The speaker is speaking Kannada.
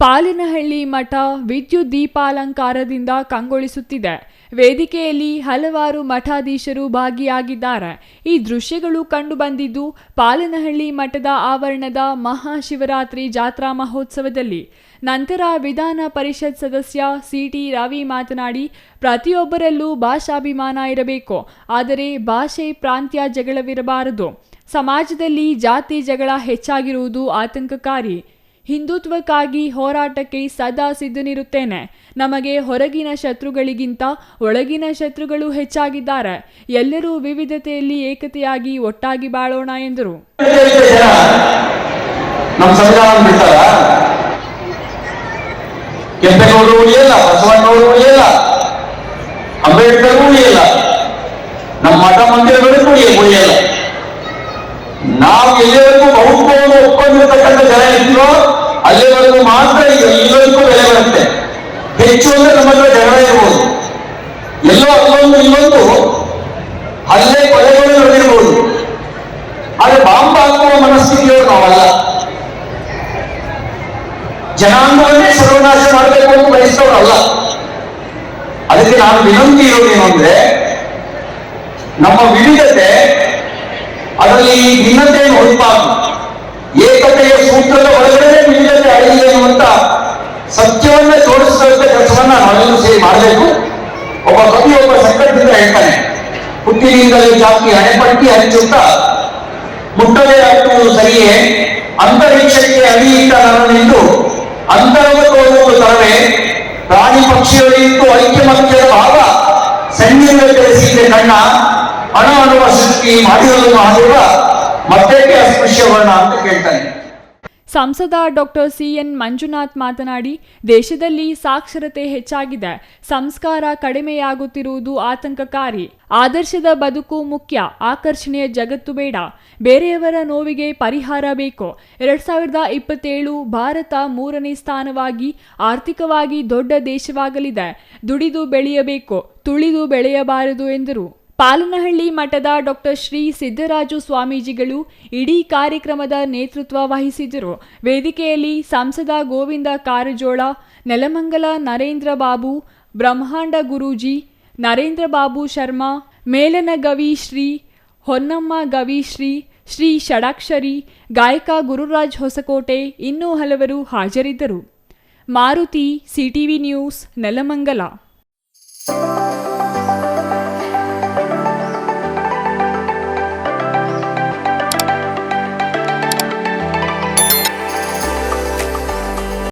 ಪಾಲಿನಹಳ್ಳಿ ಮಠ ವಿದ್ಯುತ್ ದೀಪಾಲಂಕಾರದಿಂದ ಕಂಗೊಳಿಸುತ್ತಿದೆ. ವೇದಿಕೆಯಲ್ಲಿ ಹಲವಾರು ಮಠಾಧೀಶರು ಭಾಗಿಯಾಗಿದ್ದಾರೆ. ಈ ದೃಶ್ಯಗಳು ಕಂಡುಬಂದಿದ್ದು ಪಾಲನಹಳ್ಳಿ ಮಠದ ಆವರಣದ ಮಹಾಶಿವರಾತ್ರಿ ಜಾತ್ರಾ ಮಹೋತ್ಸವದಲ್ಲಿ. ನಂತರ ವಿಧಾನ ಪರಿಷತ್ ಸದಸ್ಯ ಸಿಟಿ ರವಿ ಮಾತನಾಡಿ, ಪ್ರತಿಯೊಬ್ಬರಲ್ಲೂ ಭಾಷಾಭಿಮಾನ ಇರಬೇಕು, ಆದರೆ ಭಾಷೆ ಪ್ರಾಂತ್ಯ ಜಗಳವಿರಬಾರದು. ಸಮಾಜದಲ್ಲಿ ಜಾತಿ ಜಗಳ ಹೆಚ್ಚಾಗಿರುವುದು ಆತಂಕಕಾರಿ. ಹಿಂದುತ್ವಕ್ಕಾಗಿ ಹೋರಾಟಕ್ಕೆ ಸದಾ ಸಿದ್ಧನಿರುತ್ತೇನೆ. ನಮಗೆ ಹೊರಗಿನ ಶತ್ರುಗಳಿಗಿಂತ ಒಳಗಿನ ಶತ್ರುಗಳು ಹೆಚ್ಚಾಗಿದ್ದಾರೆ. ಎಲ್ಲರೂ ವಿವಿಧತೆಯಲ್ಲಿ ಏಕತೆಯಾಗಿ ಒಟ್ಟಾಗಿ ಬಾಳೋಣ ಎಂದರು. ಅಂಬೇಡ್ಕರ್ ನಮ್ಮ ಮಠ ಮಂದಿರಗಳು ಜನಾಂಗವನ್ನೇ ಸರ್ವನಾಶ ಮಾಡಬೇಕು ಅಂತ ಬಯಸಿದವರಲ್ಲ. ಅದಕ್ಕೆ ನಾನು ವಿನಂತಿ ಇರೋದೇನು ಅಂದ್ರೆ, ನಮ್ಮ ವಿವಿಧತೆ, ಅದರಲ್ಲಿ ಭಿನ್ನತೆಯನ್ನು ಹೊಂದಬಾರದು ಏಕತೆಯ ಸೂತ್ರದ ಒಳಗಡೆ ವಿವಿಧತೆ ಅಡಗಿದೆ ಅನ್ನುವಂತ ಸತ್ಯವನ್ನೇ ಜೋಡಿಸುವಂತ ಕೆಲಸವನ್ನ ನಾವೆಲ್ಲರೂ ಸೇರಿ ಮಾಡಬೇಕು. ಒಬ್ಬ ಕವಿ, ಒಬ್ಬ ಸಂಕಟದಿಂದ ಹೇಳ್ತಾನೆ, ಹುಟ್ಟಿನಿಂದಲೇ ಜಾತಿ ಹಣೆಪಟ್ಟಿ ಹಂಚುತ್ತ, ಮುಟ್ಟದೇ ಹಾಕುವುದು ಸರಿಯೇ? ಅಂತರಿಕ್ಷಕ್ಕೆ ಅಡಿಯಿಟ್ಟ ನಾನು ಅಂತರವ ತೋರುವುದು ತರವೇ ಪ್ರಾಣಿ ಪಕ್ಷಿಗಳಿಂದು ಐಕ್ಯಮತ್ಯದ ಭಾವ ಸೈನ್ಯದ ತಿಳಿಸಿದೆ ಕಣ್ಣ ಹಣ ಅನ್ನುವ ಸೃಷ್ಟಿ ಮಾಡಿರಲು ಮಾಡಿರುವ ಮತ್ತೇಕೆ ಅಸ್ಪೃಶ್ಯವರ್ಣ ಅಂತ ಕೇಳ್ತಾನೆ ಸಂಸದ ಡಾಕ್ಟರ್ ಸಿಎನ್ ಮಂಜುನಾಥ್ ಮಾತನಾಡಿ, ದೇಶದಲ್ಲಿ ಸಾಕ್ಷರತೆ ಹೆಚ್ಚಾಗಿದೆ, ಸಂಸ್ಕಾರ ಕಡಿಮೆಯಾಗುತ್ತಿರುವುದು ಆತಂಕಕಾರಿ, ಆದರ್ಶದ ಬದುಕು ಮುಖ್ಯ, ಆಕರ್ಷಣೆಯ ಜಗತ್ತು ಬೇಡ, ಬೇರೆಯವರ ನೋವಿಗೆ ಪರಿಹಾರ ಬೇಕು. ಎರಡ್ ಸಾವಿರದ ಇಪ್ಪತ್ತೇಳು ಭಾರತ ಮೂರನೇ ಸ್ಥಾನವಾಗಿ, ಆರ್ಥಿಕವಾಗಿ ದೊಡ್ಡ ದೇಶವಾಗಲಿದೆ, ದುಡಿದು ಬೆಳೆಯಬೇಕು, ತುಳಿದು ಬೆಳೆಯಬಾರದು ಎಂದರು. ಪಾಲನಹಳ್ಳಿ ಮಠದ ಡಾಕ್ಟರ್ ಶ್ರೀ ಸಿದ್ದರಾಜು ಸ್ವಾಮೀಜಿಗಳು ಇಡೀ ಕಾರ್ಯಕ್ರಮದ ನೇತೃತ್ವ ವಹಿಸಿದ್ದರು. ವೇದಿಕೆಯಲ್ಲಿ ಸಂಸದ ಗೋವಿಂದ ಕಾರಜೋಳ, ನೆಲಮಂಗಲ ನರೇಂದ್ರ ಬಾಬು, ಬ್ರಹ್ಮಾಂಡ ಗುರೂಜಿ, ನರೇಂದ್ರ ಬಾಬು ಶರ್ಮಾ, ಮೇಲನ ಗವಿಶ್ರೀ ಹೊನ್ನಮ್ಮ ಗವಿಶ್ರೀ ಶ್ರೀ ಷಡಾಕ್ಷರಿ, ಗಾಯಕ ಗುರುರಾಜ್ ಹೊಸಕೋಟೆ ಇನ್ನೂ ಹಲವರು ಹಾಜರಿದ್ದರು. Maruti, CTV news, Nelamangala.